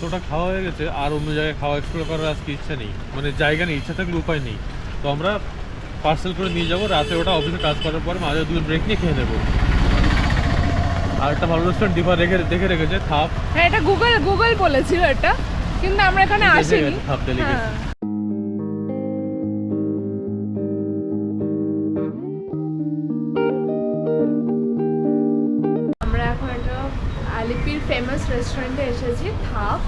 এতটা খাওয়া হয়ে গেছে আর অন্য জায়গায় খাওয়া এক্সপ্লোর করার আজকে ইচ্ছা নেই। মানে জায়গা নেই ইচ্ছা থাকলে উপায় নেই। তো আমরা পার্সেল করে নিয়ে যাব রাতে ওটা অফিসে কাজ করার পরে মাঝে দুজন ব্রেক নিয়ে খেয়ে নেব। আর একটা ভালো রেস্টুরেন্ট ডিফার রেখে দেখে রেখেছে থাপ। হ্যাঁ এটা গুগল গুগল বলেছিল এটা কিন্তু আমরা এখানে আসিনি। থাপ হ্যাঁ। আমরা এখন একটা আলিপির ফেমাস রেস্টুরেন্টে এসেছি থাপ।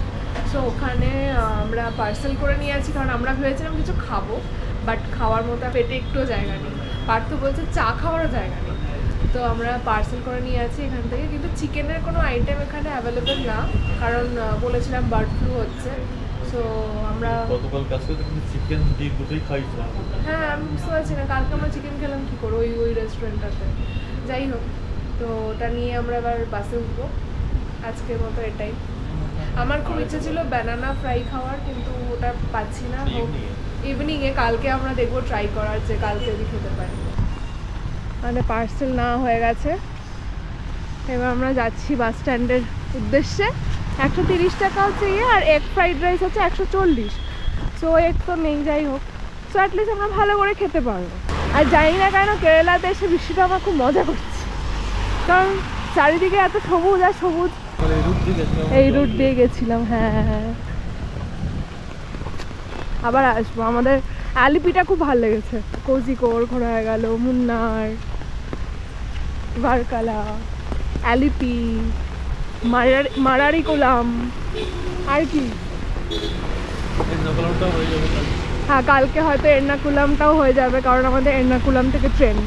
সো ওখানে আমরা পার্সেল করে নিয়ে আছি কারণ আমরা ভেবেছিলাম কিছু খাব বাট খাওয়ার মতো পেটে একটুও জায়গা নেই। পার্থ বলছে চা খাওয়ারও জায়গা নেই। তো আমরা পার্সেল করে নিয়ে আছি এখান থেকে। কিন্তু চিকেনের কোনো আইটেম এখানে অ্যাভেলেবেল না কারণ বলেছিলাম বার্ড ফ্লু হচ্ছে। সো আমরা গতকাল কাজ চিকেন ডিম দুটোই খাইছিলাম। হ্যাঁ আমি বুঝতে পারছি না কালকে আমরা চিকেন খেলাম কী করে ওই ওই রেস্টুরেন্টটাতে যাই হোক তো ওটা নিয়ে আমরা এবার বাসে উঠবো। আজকের মতো এটাই। আমার খুব ইচ্ছে ছিল ব্যানানা ফ্রাই খাওয়ার কিন্তু ওটা পাচ্ছি না? ইভিনিংয়ে কালকে আমরা দেখব ট্রাই করার যে কালকে যদি খেতে পারি। মানে পার্সেল না হয়ে গেছে। এবার আমরা যাচ্ছি বাস স্ট্যান্ডের উদ্দেশ্যে। একশো তিরিশ টাকা হচ্ছে ইয়ে আর এগ ফ্রাইড রাইস হচ্ছে একশো চল্লিশ। সো এগ তো নেই যাই হোক। সো অ্যাটলিস্ট আমরা ভালো করে খেতে পারব। আর জানি না কেন কেরালাতে এসে বৃষ্টিটা আমার খুব মজা করছে। কারণ চারিদিকে এত সবুজ আর সবুজ এই রুট দিয়ে গেছিলাম এই রুট দিয়ে গেছিলাম হ্যাঁ হ্যাঁ আবার আসব। আমাদের আলিপিটা খুব ভালো লেগেছে। কোজিকোর ঘোরা হয়ে গেল মুন্নার ভারকালা অ্যালিপি মারারি মারারি কোলাম আর কি। হয়ে। হ্যাঁ কালকে হয়তো এর্নাকুলামটাও হয়ে যাবে কারণ আমাদের এর্নাকুলাম থেকে ট্রেন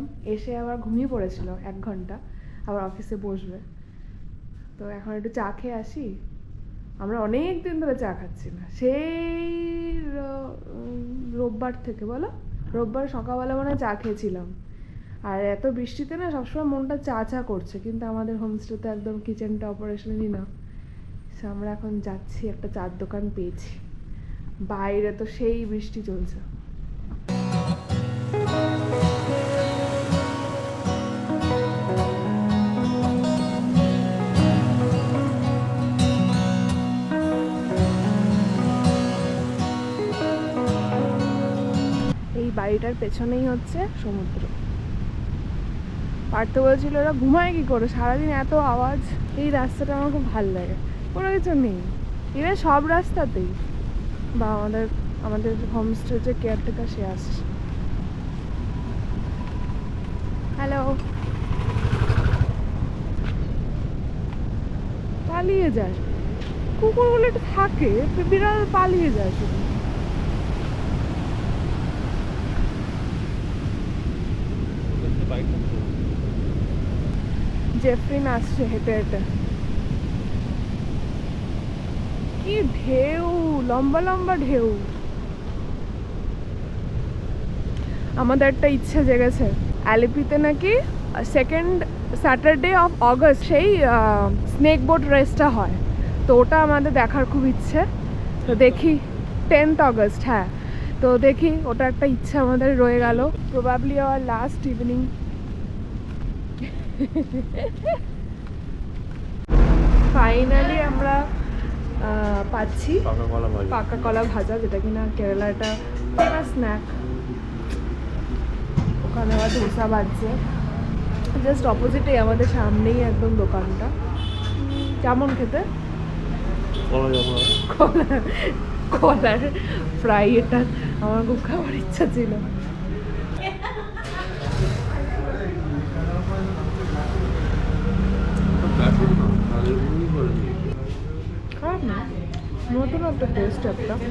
তুললাম এসে আবার ঘুমিয়ে পড়েছিল এক ঘণ্টা, আবার অফিসে বসবে। তো এখন একটু চা খেয়ে আসি। আমরা অনেক দিন ধরে চা খাচ্ছি না। সেই রোববার থেকে, বলো? রোববার সকালবেলা মানে চা খেয়েছিলাম। আর এত বৃষ্টিতে না সবসময় মনটা চা চা করছে, কিন্তু আমাদের হোমস্টেতে একদম কিচেনটা অপারেশনই না। আমরা এখন যাচ্ছি, একটা চার দোকান পেয়েছি। বাইরে তো সেই বৃষ্টি চলছে। বাড়িটার পেছনেই হচ্ছে সমুদ্র। পার্থ বলছিল, ওরা ঘুমায় কি করে? সারাদিন এত আওয়াজ। এই রাস্তাটা আমার খুব ভালো লাগে। কোনো কিছু নেই। এরা সব রাস্তাতেই। বা আমাদের আমাদের হোমস্টে যে কেয়ারটেকার সে আসছে। হ্যালো পালিয়ে যায়। কুকুরগুলো একটু থাকে, বিড়াল পালিয়ে যায় শুধু বাইকটা তো। জেফরিন আসছে হেঁটে হেঁটে। কি ঢেউ, লম্বা লম্বা ঢেউ। আমাদের একটা ইচ্ছে জেগেছে। অ্যালিপিতে নাকি সেকেন্ড স্যাটারডে অফ অগস্ট সেই স্নেক বোট রেসটা হয়। তো ওটা আমাদের দেখার খুব ইচ্ছে। তো দেখি টেন্থ অগস্ট হ্যাঁ। তো দেখি, ওটা একটা ইচ্ছে আমাদের রয়ে গেল। Probably our last evening finally আমরা পাচ্ছি পাকা কলা ভাজি। যেটা কিনা কেরালা একটা ফেমাস স্ন্যাক ওখানে আবার ধোসা বাজছে। জাস্ট অপোজিটে আমাদের সামনেই একদম দোকানটা। কেমন খেতে? কলা কলার ফ্রাই এটা। আমার খুব খাওয়ার ইচ্ছা ছিল। not the taste of love.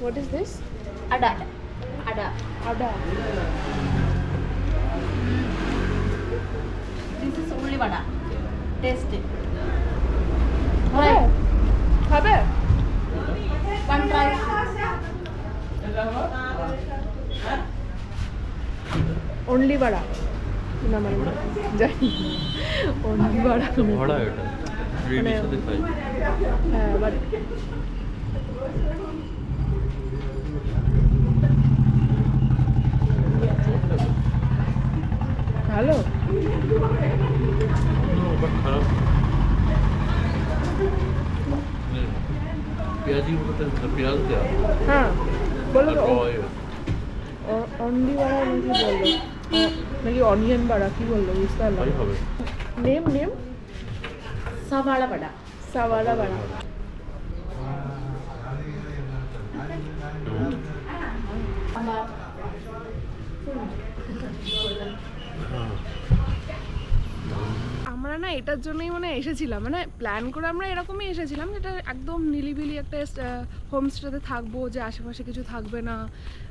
What is this? Ada. Ada. Ada. This is only vada. Taste it. Right. Have it. One try. Only vada. ഒന്നും പറയണ്ട ഓൺലി വട মানে- সাথে খাই হ্যাঁ বাট ভালো বাট খারাপ মানে পেঁয়াজি মতো পেঁয়াজ দেওয়া হ্যাঁ বলো আর তো raw এ। অনলি বাড়া নাকি বলল আহ, নাকি অনিয়ন বাড়া কি বলল বুঝতে পারলাম তাই হবে নেম নেম বড়া সাওয়ারা বাড়া আমার আমরা না এটার জন্যই মানে এসেছিলাম। মানে প্ল্যান করে আমরা এরকমই এসেছিলাম যেটা একদম নিলিবিলি একটা হোমস্টেতে থাকব যে আশেপাশে কিছু থাকবে না।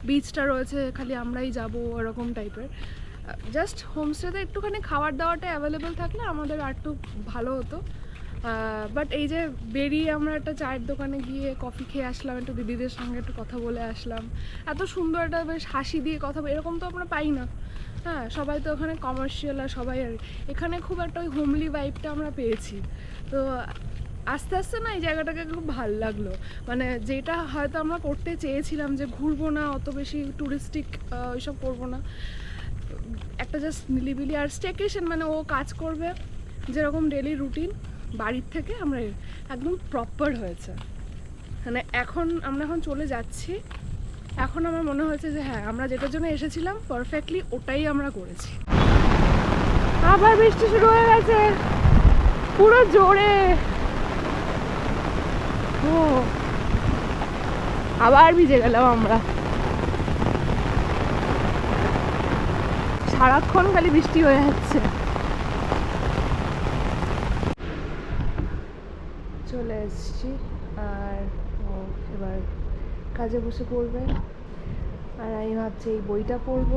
বিচটা রয়েছে খালি আমরাই যাব এরকম টাইপের জাস্ট হোমস্টেতে একটুখানি খাবার দাওয়াটা অ্যাভেলেবেল থাকলে আমাদের আর একটু ভালো হতো। বাট এই যে বেরিয়ে আমরা একটা চায়ের দোকানে গিয়ে কফি খেয়ে আসলাম, একটু দিদিদের সঙ্গে একটু কথা বলে আসলাম। এত সুন্দর একটা বেশ হাসি দিয়ে কথা এরকম তো আমরা পাই না। হ্যাঁ সবাই তো ওখানে কমার্শিয়াল আর সবাই আর এখানে খুব একটা ওই হোমলি ভাইবটা আমরা পেয়েছি। তো আস্তে আস্তে না এই জায়গাটাকে খুব ভালো লাগল। মানে যেটা হয়তো আমরা করতে চেয়েছিলাম যে ঘুরবো না, অত বেশি ট্যুরিস্টিক ওইসব করব না। একটা জাস্ট নিলিবিলি আর স্টেকেশন মানে ও কাজ করবে যেরকম ডেলি রুটিন বাড়ির থেকে আমরা একদম প্রপার হয়েছে। মানে এখন আমরা এখন চলে যাচ্ছি। এখন আমার মনে হয়েছে যে হ্যাঁ আমরা যেটার জন্য এসেছিলাম পারফেক্টলি ওটাই আমরা করেছি। আবার বৃষ্টি শুরু হয়ে গেছে। পুরো জোরে। ও। আবার ভিজে গেলাম আমরা। সারাক্ষণ খালি বৃষ্টি হয়ে যাচ্ছে। চলে এসেছি, আর ও এবার কাজে বসে পড়বে। আর আমি ভাবছি এই বইটা পড়ব।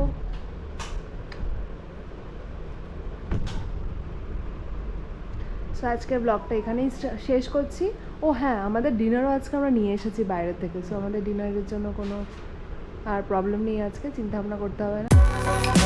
সো আজকের ব্লগটা এখানেই শেষ করছি। ও হ্যাঁ আমাদের ডিনারও আজকে আমরা নিয়ে এসেছি বাইরে থেকে। সো আমাদের ডিনারের জন্য কোনো আর প্রবলেম নেই আজকে চিন্তা ভাবনা করতে হবে না। Ooh.